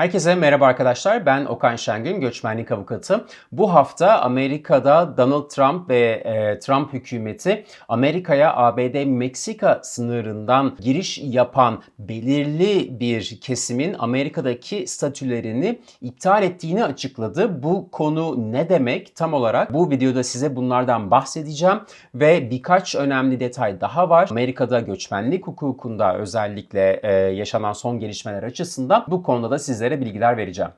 Herkese merhaba arkadaşlar. Ben Okan Şengün, göçmenlik avukatı. Bu hafta Amerika'da Donald Trump ve e, Trump hükümeti Amerika'ya ABD-Meksika sınırından giriş yapan belirli bir kesimin Amerika'daki statülerini iptal ettiğini açıkladı. Bu konu ne demek tam olarak? Bu videoda size bunlardan bahsedeceğim ve birkaç önemli detay daha var. Amerika'da göçmenlik hukukunda özellikle e, yaşanan son gelişmeler açısından bu konuda da sizlere bilgiler vereceğim.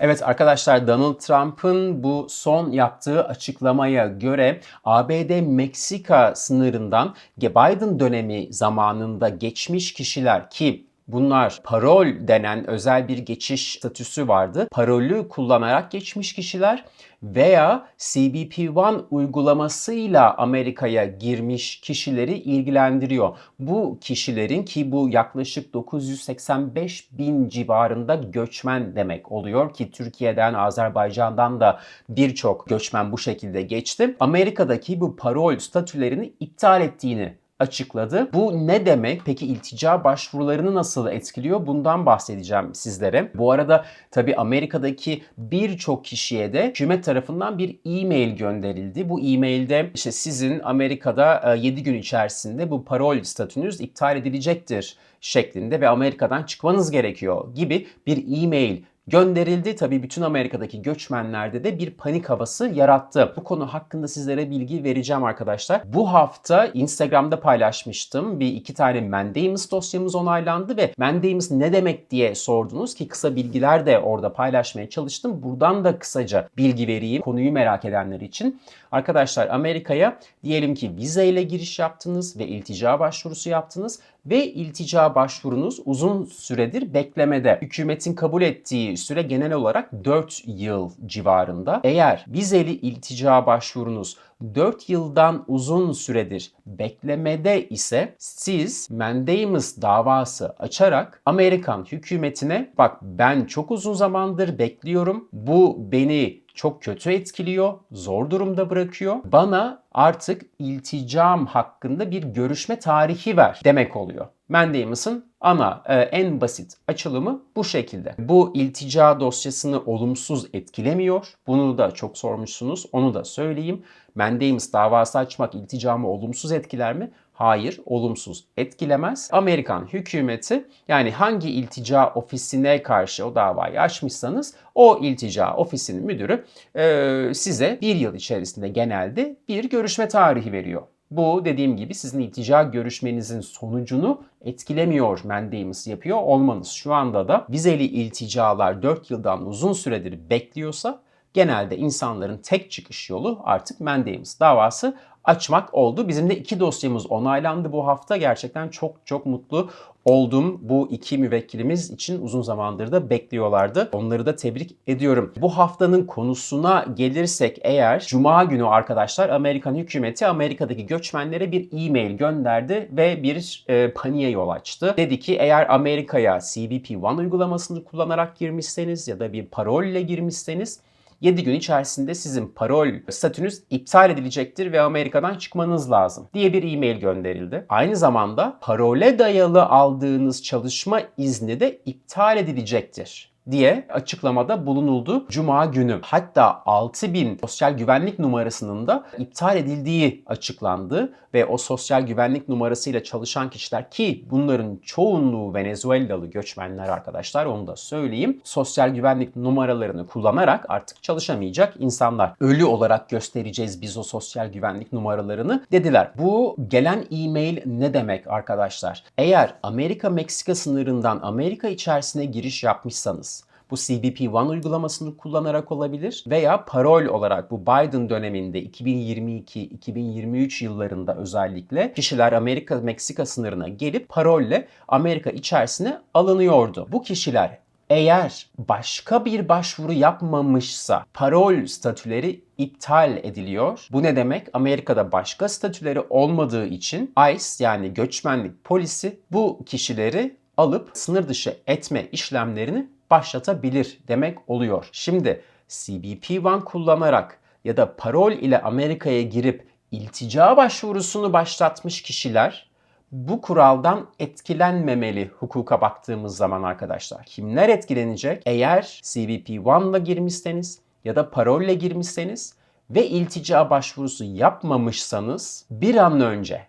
Evet arkadaşlar Donald Trump'ın bu son yaptığı açıklamaya göre ABD-Meksika sınırından Biden dönemi zamanında geçmiş kişiler ki Bunlar parol denen özel bir geçiş statüsü vardı. Parolü kullanarak geçmiş kişiler veya CBP-1 uygulamasıyla Amerika'ya girmiş kişileri ilgilendiriyor. Bu kişilerin ki bu yaklaşık 985 bin civarında göçmen demek oluyor ki Türkiye'den, Azerbaycan'dan da birçok göçmen bu şekilde geçti. Amerika'daki bu parol statülerini iptal ettiğini açıkladı. Bu ne demek? Peki iltica başvurularını nasıl etkiliyor? Bundan bahsedeceğim sizlere. Bu arada tabi Amerika'daki birçok kişiye de hükümet tarafından bir e-mail gönderildi. Bu e-mailde işte sizin Amerika'da 7 gün içerisinde bu parol statünüz iptal edilecektir şeklinde ve Amerika'dan çıkmanız gerekiyor gibi bir e-mail gönderildi. Tabii bütün Amerika'daki göçmenlerde de bir panik havası yarattı. Bu konu hakkında sizlere bilgi vereceğim arkadaşlar. Bu hafta Instagram'da paylaşmıştım. Bir iki tane mandamus dosyamız onaylandı ve mandamus ne demek diye sordunuz ki kısa bilgiler de orada paylaşmaya çalıştım. Buradan da kısaca bilgi vereyim konuyu merak edenler için. Arkadaşlar Amerika'ya diyelim ki vizeyle giriş yaptınız ve iltica başvurusu yaptınız ve iltica başvurunuz uzun süredir beklemede. Hükümetin kabul ettiği süre genel olarak 4 yıl civarında. Eğer vizeli iltica başvurunuz 4 yıldan uzun süredir beklemede ise siz mandamus davası açarak Amerikan hükümetine bak ben çok uzun zamandır bekliyorum. Bu beni çok kötü etkiliyor, zor durumda bırakıyor. Bana artık ilticam hakkında bir görüşme tarihi ver demek oluyor. Mandamus'ın ana e, en basit açılımı bu şekilde. Bu iltica dosyasını olumsuz etkilemiyor. Bunu da çok sormuşsunuz. Onu da söyleyeyim. Mandamus davası açmak ilticamı olumsuz etkiler mi? Hayır, olumsuz etkilemez. Amerikan hükümeti yani hangi iltica ofisine karşı o davayı açmışsanız o iltica ofisinin müdürü e, size bir yıl içerisinde genelde bir görüşme tarihi veriyor. Bu dediğim gibi sizin iltica görüşmenizin sonucunu etkilemiyor mandamus yapıyor olmanız. Şu anda da vizeli ilticalar 4 yıldan uzun süredir bekliyorsa genelde insanların tek çıkış yolu artık mandamus davası açmak oldu. Bizim de iki dosyamız onaylandı bu hafta. Gerçekten çok çok mutlu oldum. Bu iki müvekkilimiz için uzun zamandır da bekliyorlardı. Onları da tebrik ediyorum. Bu haftanın konusuna gelirsek eğer Cuma günü arkadaşlar Amerikan hükümeti Amerika'daki göçmenlere bir e-mail gönderdi ve bir e, paniğe yol açtı. Dedi ki eğer Amerika'ya CBP-1 uygulamasını kullanarak girmişseniz ya da bir parolle girmişseniz 7 gün içerisinde sizin parol statünüz iptal edilecektir ve Amerika'dan çıkmanız lazım diye bir e-mail gönderildi. Aynı zamanda parole dayalı aldığınız çalışma izni de iptal edilecektir diye açıklamada bulunuldu Cuma günü. Hatta 6000 sosyal güvenlik numarasının da iptal edildiği açıklandı ve o sosyal güvenlik numarasıyla çalışan kişiler ki bunların çoğunluğu Venezuelalı göçmenler arkadaşlar onu da söyleyeyim. Sosyal güvenlik numaralarını kullanarak artık çalışamayacak insanlar. Ölü olarak göstereceğiz biz o sosyal güvenlik numaralarını dediler. Bu gelen e-mail ne demek arkadaşlar? Eğer Amerika-Meksika sınırından Amerika içerisine giriş yapmışsanız bu CBP-1 uygulamasını kullanarak olabilir veya parol olarak bu Biden döneminde 2022-2023 yıllarında özellikle kişiler Amerika-Meksika sınırına gelip parolle Amerika içerisine alınıyordu. Bu kişiler eğer başka bir başvuru yapmamışsa parol statüleri iptal ediliyor. Bu ne demek? Amerika'da başka statüleri olmadığı için ICE yani göçmenlik polisi bu kişileri alıp sınır dışı etme işlemlerini başlatabilir demek oluyor. Şimdi CBP-1 kullanarak ya da parol ile Amerika'ya girip iltica başvurusunu başlatmış kişiler bu kuraldan etkilenmemeli hukuka baktığımız zaman arkadaşlar. Kimler etkilenecek? Eğer CBP-1'la girmişseniz ya da parolle girmişseniz ve iltica başvurusu yapmamışsanız bir an önce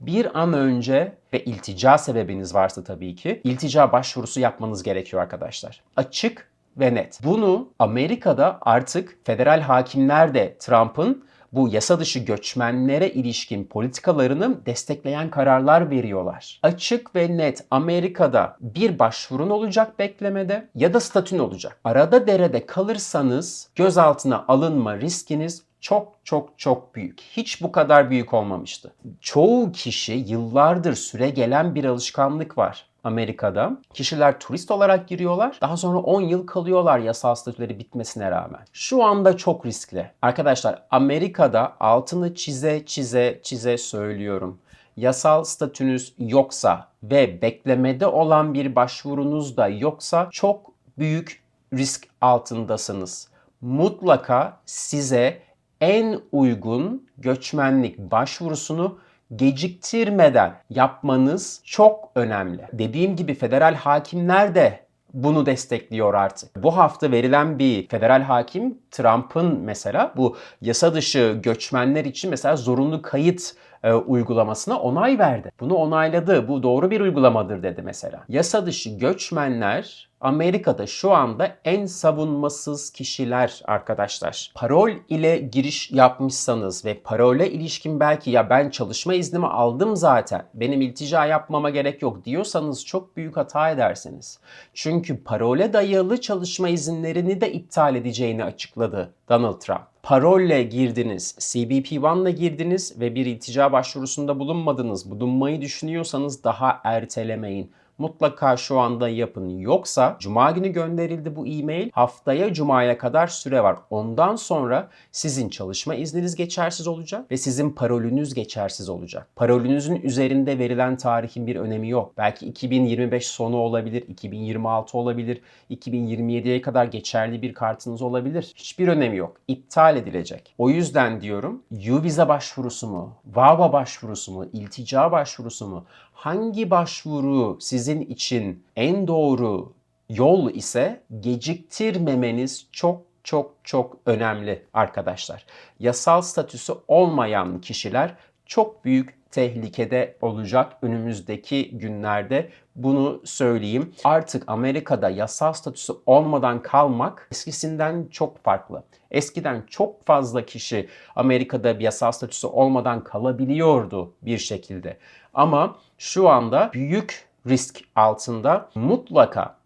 bir an önce ve iltica sebebiniz varsa tabii ki iltica başvurusu yapmanız gerekiyor arkadaşlar. Açık ve net. Bunu Amerika'da artık federal hakimler de Trump'ın bu yasa dışı göçmenlere ilişkin politikalarını destekleyen kararlar veriyorlar. Açık ve net Amerika'da bir başvurun olacak beklemede ya da statün olacak. Arada derede kalırsanız gözaltına alınma riskiniz çok çok çok büyük. Hiç bu kadar büyük olmamıştı. Çoğu kişi yıllardır süre gelen bir alışkanlık var. Amerika'da. Kişiler turist olarak giriyorlar. Daha sonra 10 yıl kalıyorlar yasal statüleri bitmesine rağmen. Şu anda çok riskli. Arkadaşlar Amerika'da altını çize çize çize söylüyorum. Yasal statünüz yoksa ve beklemede olan bir başvurunuz da yoksa çok büyük risk altındasınız. Mutlaka size en uygun göçmenlik başvurusunu geciktirmeden yapmanız çok önemli. Dediğim gibi federal hakimler de bunu destekliyor artık. Bu hafta verilen bir federal hakim Trump'ın mesela bu yasa dışı göçmenler için mesela zorunlu kayıt e, uygulamasına onay verdi. Bunu onayladı. Bu doğru bir uygulamadır dedi mesela. Yasa dışı göçmenler Amerika'da şu anda en savunmasız kişiler arkadaşlar. Parol ile giriş yapmışsanız ve parole ilişkin belki ya ben çalışma iznimi aldım zaten. Benim iltica yapmama gerek yok diyorsanız çok büyük hata edersiniz. Çünkü parole dayalı çalışma izinlerini de iptal edeceğini açıkladı Donald Trump parolle girdiniz, CBP-1'la girdiniz ve bir iltica başvurusunda bulunmadınız. Bulunmayı düşünüyorsanız daha ertelemeyin. Mutlaka şu anda yapın. Yoksa cuma günü gönderildi bu e-mail. Haftaya cumaya kadar süre var. Ondan sonra sizin çalışma izniniz geçersiz olacak ve sizin parolünüz geçersiz olacak. Parolünüzün üzerinde verilen tarihin bir önemi yok. Belki 2025 sonu olabilir, 2026 olabilir, 2027'ye kadar geçerli bir kartınız olabilir. Hiçbir önemi yok. İptal edilecek. O yüzden diyorum U-Visa başvurusu mu, VAVA başvurusu mu, iltica başvurusu mu, hangi başvuru sizin için en doğru yol ise geciktirmemeniz çok çok çok önemli arkadaşlar. Yasal statüsü olmayan kişiler çok büyük tehlikede olacak önümüzdeki günlerde bunu söyleyeyim. Artık Amerika'da yasal statüsü olmadan kalmak eskisinden çok farklı. Eskiden çok fazla kişi Amerika'da bir yasal statüsü olmadan kalabiliyordu bir şekilde. Ama şu anda büyük risk altında mutlaka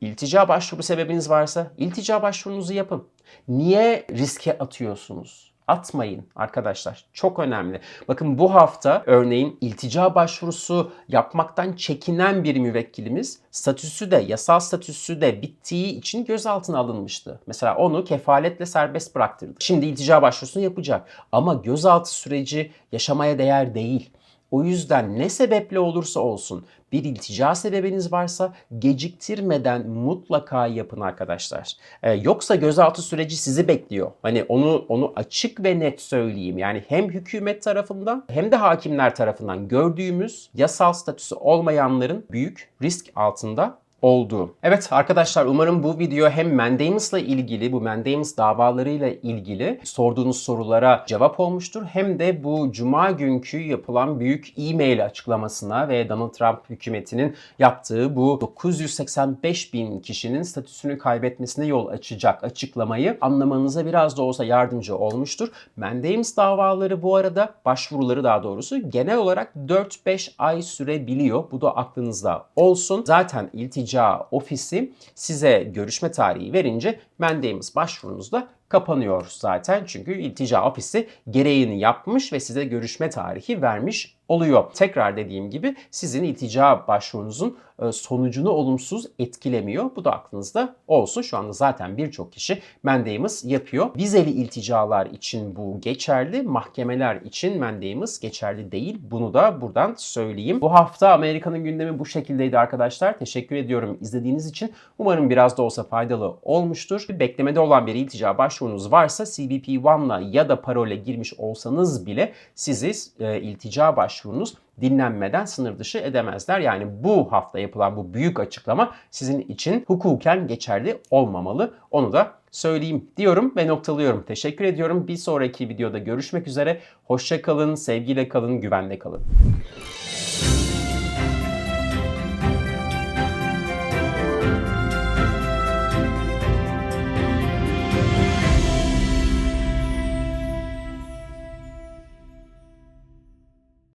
iltica başvuru sebebiniz varsa iltica başvurunuzu yapın. Niye riske atıyorsunuz? Atmayın arkadaşlar. Çok önemli. Bakın bu hafta örneğin iltica başvurusu yapmaktan çekinen bir müvekkilimiz statüsü de yasal statüsü de bittiği için gözaltına alınmıştı. Mesela onu kefaletle serbest bıraktırdı. Şimdi iltica başvurusunu yapacak ama gözaltı süreci yaşamaya değer değil. O yüzden ne sebeple olursa olsun bir iltica sebebiniz varsa geciktirmeden mutlaka yapın arkadaşlar. Ee, yoksa gözaltı süreci sizi bekliyor. Hani onu onu açık ve net söyleyeyim. Yani hem hükümet tarafından hem de hakimler tarafından gördüğümüz yasal statüsü olmayanların büyük risk altında olduğu. Evet arkadaşlar umarım bu video hem Mandamus'la ilgili bu Mandamus davalarıyla ilgili sorduğunuz sorulara cevap olmuştur. Hem de bu cuma günkü yapılan büyük e-mail açıklamasına ve Donald Trump hükümetinin yaptığı bu 985 bin kişinin statüsünü kaybetmesine yol açacak açıklamayı anlamanıza biraz da olsa yardımcı olmuştur. Mandamus davaları bu arada başvuruları daha doğrusu genel olarak 4-5 ay sürebiliyor. Bu da aklınızda olsun. Zaten iltica ofisi size görüşme tarihi verince Mandamus başvurunuzda kapanıyor zaten. Çünkü iltica ofisi gereğini yapmış ve size görüşme tarihi vermiş oluyor. Tekrar dediğim gibi sizin iltica başvurunuzun e, sonucunu olumsuz etkilemiyor. Bu da aklınızda olsun. Şu anda zaten birçok kişi mandamus yapıyor. Vizeli ilticalar için bu geçerli. Mahkemeler için mandamus geçerli değil. Bunu da buradan söyleyeyim. Bu hafta Amerika'nın gündemi bu şekildeydi arkadaşlar. Teşekkür ediyorum izlediğiniz için. Umarım biraz da olsa faydalı olmuştur. Gibi beklemede olan bir iltica başvurunuz varsa CBP-1'la ya da parole girmiş olsanız bile sizi e, iltica başvurunuz dinlenmeden sınır dışı edemezler. Yani bu hafta yapılan bu büyük açıklama sizin için hukuken geçerli olmamalı. Onu da söyleyeyim diyorum ve noktalıyorum. Teşekkür ediyorum. Bir sonraki videoda görüşmek üzere. Hoşça kalın, sevgiyle kalın, güvenle kalın.